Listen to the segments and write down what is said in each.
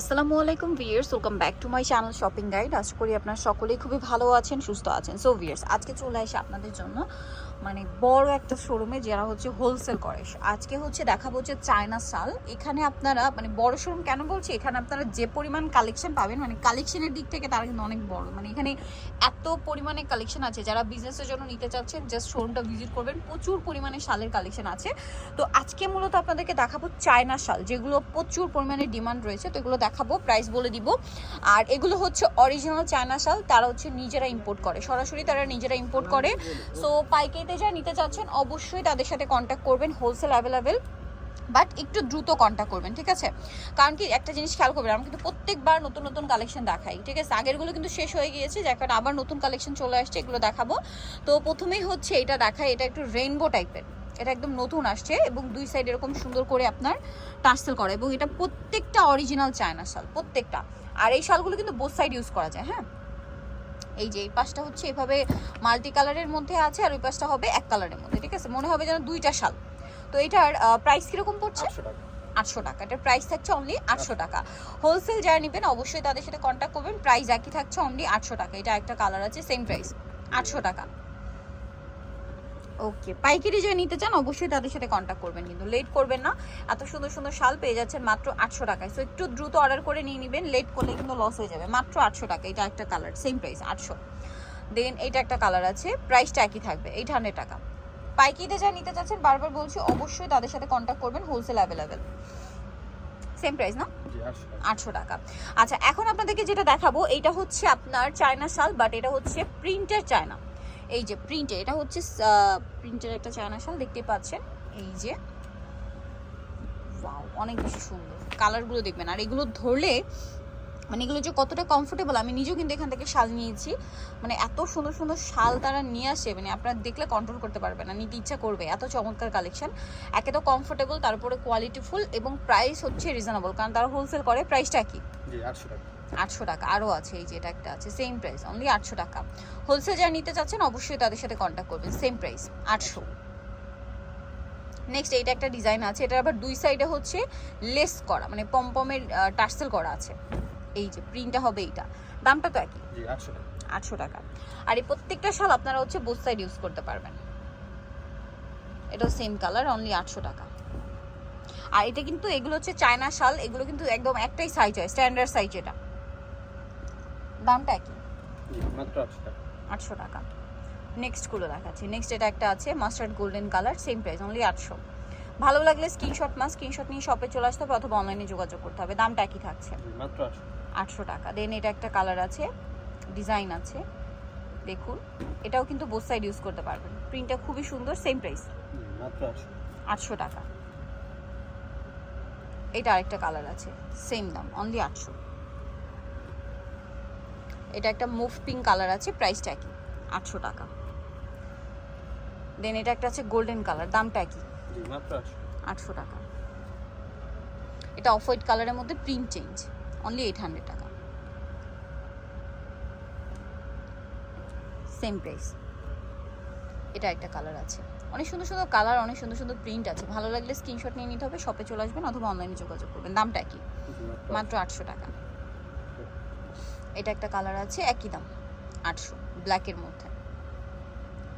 আসসালামু আলাইকুম viewers welcome back to my channel shopping guide আশা করি আপনারা সকলেই খুবই ভালো আছেন, সুস্থ আছেন। সো ভিয়ার্স আজকে চলে আসে আপনাদের জন্য মানে বড় একটা শোরুমে যারা হচ্ছে হোলসেল করে। আজকে হচ্ছে দেখাবো হচ্ছে চায়না শাল। এখানে আপনারা মানে বড় শোরুম কেন বলছি? এখানে আপনারা যে পরিমাণ কালেকশন পাবেন মানে কালেকশনের দিক থেকে তারা কিন্তু অনেক বড়। মানে এখানে এত পরিমাণে কালেকশন আছে। যারা বিজনেসের জন্য নিতে চাচ্ছেন জাস্ট শোরুমটা ভিজিট করবেন। প্রচুর পরিমাণে শালের কালেকশন আছে। তো আজকে মূলত আপনাদেরকে দেখাবো চায়না শাল, যেগুলো প্রচুর পরিমাণে ডিমান্ড রয়েছে। তো এগুলো দেখাবো প্রাইস বলে দিব। আর এগুলো হচ্ছে অরিজিনাল চায়না শাল, তারা হচ্ছে নিজেরা ইম্পোর্ট করে। সরাসরি তারা নিজেরা ইম্পোর্ট করে। সো পাইকারিতে যারা নিতে চাচ্ছেন, অবশ্যই তাদের সাথে কন্ট্যাক্ট করবেন হোলসেল অ্যাভেলেবেল বাট একটু দ্রুত কন্ট্যাক্ট করবেন, ঠিক আছে? কারণ কি, একটা জিনিস খেয়াল করবেন আমরা কিন্তু প্রত্যেকবার নতুন নতুন কালেকশন দেখাই, ঠিক আছে? আগেরগুলো কিন্তু শেষ হয়ে গিয়েছে, যার কারণে আবার নতুন কালেকশন চলে আসছে, এগুলো দেখাবো। তো প্রথমেই হচ্ছে এটা দেখাই, এটা একটু রেইনবো টাইপের এটা একদম নতুন আসছে এবং দুই সাইড এরকম সুন্দর করে আপনার টার্সেল করা, এবং এটা প্রত্যেকটা অরিজিনাল চায়না শাল, প্রত্যেকটা। আর এই শালগুলো কিন্তু বোথ সাইড ইউজ করা যায় হ্যাঁ? এই যে এই পাশটা হচ্ছে এভাবে মাল্টি কালারের মধ্যে আছে আর ওই পাশটা হবে এক কালারের মধ্যে ঠিক আছে? মনে হবে যেন দুইটা শাল। তো এটার প্রাইস কীরকম পড়ছে? আটশো টাকা। এটার প্রাইস থাকছে অনলি আটশো টাকা। হোলসেল যারা নেবেন অবশ্যই তাদের সাথে কন্ট্যাক্ট করবেন। প্রাইস একই থাকছে অনলি আটশো টাকা। এটা একটা কালার আছে সেম প্রাইস আটশো টাকা। ওকে পাইকারি যে নিতে চান অবশ্যই তাদের সাথে কন্ট্যাক্ট করবেন কিন্তু লেট করবেন না। এত সুন্দর সুন্দর শাল পেয়ে যাচ্ছেন মাত্র আটশো টাকায়। সো একটু দ্রুত অর্ডার করে নিয়ে নেবেন লেট করলে কিন্তু লস হয়ে যাবে। মাত্র আটশো টাকা এটা একটা কালার সেম প্রাইস আটশো। দেন এটা একটা কালার আছে প্রাইসটা একই থাকবে এইট হান্ড্রেড টাকা। পাইকিতে যা নিতে চাচ্ছেন বারবার বলছি অবশ্যই তাদের সাথে কন্ট্যাক্ট করবেন হোলসেল অ্যাভেলেবেল সেম প্রাইস না? আটশো টাকা। আটশো টাকা। আচ্ছা এখন আপনাদেরকে যেটা দেখাবো এটা হচ্ছে আপনার চায়না শাল বাট এটা হচ্ছে প্রিন্টের চায়না এই যে প্রিন্টের এটা হচ্ছে প্রিন্টের একটা চায়না শাল দেখতে পাচ্ছেন? এই যে অনেক বেশি সুন্দর। কালারগুলো দেখবেন। আর এগুলো ধরলে মানে এগুলো যে কতটা কমফোর্টেবল আমি নিজেও কিন্তু এখান থেকে শাল নিয়েছি। মানে এত সুন্দর সুন্দর শাল তারা নিয়ে আসে মানে আপনারা দেখলে কন্ট্রোল করতে পারবে না, নিতে ইচ্ছা করবে। এত চমৎকার কালেকশন একে তো কমফোর্টেবল তারপরে কোয়ালিটিফুল এবং প্রাইস হচ্ছে রিজনেবল কারণ তারা হোলসেল করে। প্রাইসটা কি? আটশো টাকা। আটশো টাকা আরও আছে এই যে এটা একটা আছে সেম প্রাইস অনলি আটশো টাকা। হোলসেল যারা নিতে চাচ্ছেন অবশ্যই তাদের সাথে কন্ট্যাক্ট করবেন সেম প্রাইস আটশো। নেক্সট এইটা একটা ডিজাইন আছে এটা আবার দুই সাইডে হচ্ছে লেস করা মানে পমপমের টার্সেল করা আছে। এই যে প্রিন্টটা হবে এইটা। দামটা তো একই। আটশো টাকা। আটশো টাকা। আর এই প্রত্যেকটা শাল আপনারা হচ্ছে বোথ সাইড ইউজ করতে পারবেন। এটাও সেম কালার অনলি আটশো টাকা। আর এটা কিন্তু এগুলো হচ্ছে চায়না শাল এগুলো কিন্তু একদম একটাই সাইজ হয় স্ট্যান্ডার্ড সাইজ এটা দামটা একই মাত্র আটশো টাকা। আটশো টাকা। নেক্সটগুলো দেখাচ্ছি। নেক্সট এটা একটা আছে mustard golden colour same price only আটশো। ভালো লাগলে স্ক্রিনশট মাস স্ক্রিনশট নিয়ে শপে চলে আসতে হবে অথবা অনলাইনে যোগাযোগ করতে হবে। দামটা একই থাকছে? মাত্র আটশো টাকা। দেন এটা একটা কালার আছে ডিজাইন আছে। দেখুন এটাও কিন্তু বোথ সাইড ইউজ করতে পারবেন। প্রিন্টটা খুবই সুন্দর সেম প্রাইস মাত্র আটশো টাকা। এটা আরেকটা কালার আছে সেম দাম অনলি আটশো। এটা একটা মুভ পিঙ্ক কালার আছে প্রাইসটা একই আটশো টাকা। দেন এটা একটা আছে গোল্ডেন কালার দামটা একই। মাত্র আটশো। টাকা। এটা অফ হোয়াইট কালারের মধ্যে print change only eight hundred টাকা। সেম প্রাইস এটা একটা কালার আছে। অনেক সুন্দর সুন্দর কালার অনেক সুন্দর সুন্দর প্রিন্ট আছে। ভালো লাগলে স্ক্রিনশট নিয়ে নিতে হবে শপে চলে আসবেন অথবা অনলাইনে যোগাযোগ করবেন। দামটা কি মাত্র আটশো টাকা। এটা একটা কালার আছে একই দাম আটশো ব্ল্যাকের মধ্যে।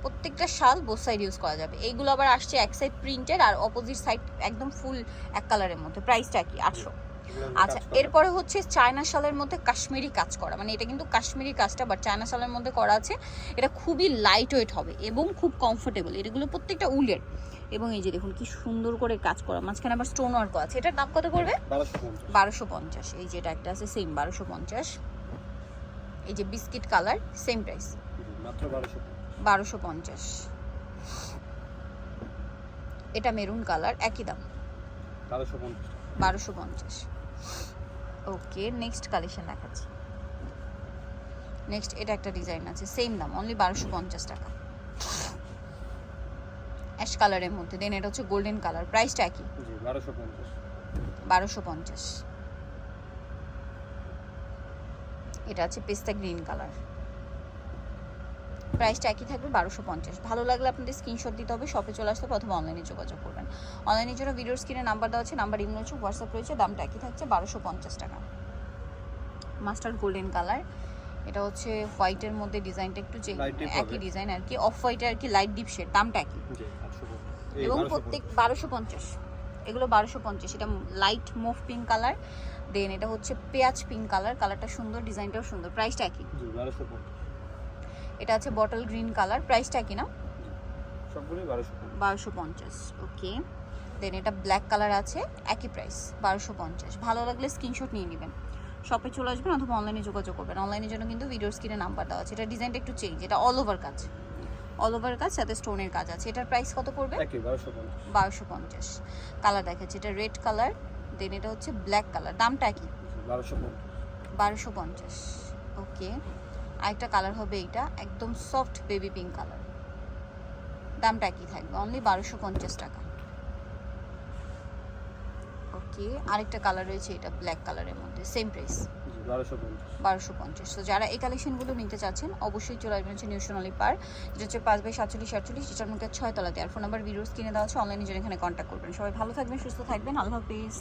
প্রত্যেকটা শাল বোথ সাইড ইউজ করা যাবে। এইগুলো আবার আসছে এক সাইড প্রিন্টেড আর অপোজিট সাইড একদম ফুল এক কালারের মধ্যে। প্রাইসটা কি আটশো। আচ্ছা এরপরে হচ্ছে চায়না শালের মধ্যে কাশ্মীরি কাজ করা। মানে এটা কিন্তু কাশ্মীরি কাজটা বাট চায়না শালের মধ্যে করা আছে। এটা খুবই লাইট ওয়েট হবে এবং খুব কমফোর্টেবল এগুলো প্রত্যেকটা উলের। এবং এই যে দেখুন কি সুন্দর করে কাজ করা। মাঝখানে আবার স্টোন ওয়ার্কও আছে। এটার দাম কত করবে বারোশো পঞ্চাশ। বারোশো পঞ্চাশ। এই যে এটা একটা আছে সেম বারোশো পঞ্চাশ। এই যে বিস্কিট কালার সেম প্রাইস বারোশো পঞ্চাশ। এটা মেরুন কালার একই দাম। বারোশো পঞ্চাশ। টাকা বারোশো পঞ্চাশ। ওকে নেক্সট কালেকশন দেখাচ্ছি। নেক্সট এটা একটা ডিজাইন আছে সেম দাম অনলি বারোশো পঞ্চাশ টাকা। অ্যাশ কালারের মধ্যে দেন এটা হচ্ছে গোল্ডেন কালার প্রাইসটা একই। বারোশো পঞ্চাশ। বারোশো পঞ্চাশ। এটা আছে পেস্তা গ্রিন কালার। প্রাইসটা একই থাকবে বারোশো পঞ্চাশ। ভালো লাগলে আপনাদের স্ক্রিনশট দিতে হবে শপে চলে আসতে প্রথমে অনলাইনে যোগাযোগ করবেন। অনলাইনের জন্য ভিডিওর স্ক্রিনে নাম্বার দেওয়া আছে নাম্বার ইমেল রয়েছে হোয়াটসঅ্যাপ রয়েছে দামটা একই থাকছে বারোশো পঞ্চাশ টাকা। মাস্টার্ড গোল্ডেন কালার এটা হচ্ছে হোয়াইটের মধ্যে ডিজাইনটা একটু একই ডিজাইন আর কি অফ হোয়াইটের আর কি লাইট ডিপ শেড দামটা একই। এবং প্রত্যেক বারোশো পঞ্চাশ। এগুলো বারোশো পঞ্চাশ এটা light mauve pink colour then এটা হচ্ছে পেঁয়াজ পিঙ্ক কালার কালারটা সুন্দর ডিজাইনটাও সুন্দর প্রাইসটা একই। এটা আছে বটল গ্রিন কালার প্রাইসটা একই না? বারোশো পঞ্চাশ। ওকে দেন এটা ব্ল্যাক কালার আছে একই প্রাইস বারোশো পঞ্চাশ। ভালো লাগলে স্ক্রিনশট নিয়ে নেবেন। শপে চলে আসবেন অথবা অনলাইনে যোগাযোগ করবেন। অনলাইনের জন্য কিন্তু ভিডিও স্ক্রিনে নাম্বার দেওয়া আছে। এটা ডিজাইনটা একটু চেঞ্জ এটা অল ওভার কাজ। অল ওভার কাজ সাথে স্টোনের কাজ আছে। এটার প্রাইস কত পড়বে? বারোশো পঞ্চাশ। কালার দেখাচ্ছে এটা রেড কালার দেন এটা হচ্ছে ব্ল্যাক কালার দামটা কি? বারোশো পঞ্চাশ। ওকে আরেকটা কালার হবে এইটা একদম সফট বেবি পিঙ্ক কালার দামটা কি থাকবে? অনলি বারোশো পঞ্চাশ টাকা। ওকে আরেকটা কালার রয়েছে এটা ব্ল্যাক কালারের মধ্যে। সেম প্রাইস বারোশো পঞ্চাশ। তো যারা এই কালেকশনগুলো নিতে চাচ্ছেন, অবশ্যই চলে আসবেন হচ্ছে নিউ সোনালি পার যেটা হচ্ছে পাঁচ বাই সাতচল্লিশ, আটচল্লিশ, যেটার মধ্যে ছয়তলাতে। আর ফোন নাম্বার ভিডিওস কিনে দেওয়া আছে অনলাইনে জন্য এখানে কন্ট্যাক্ট করবেন। সবাই ভালো থাকবেন, সুস্থ থাকবেন। আল্লাহ হাফিজ।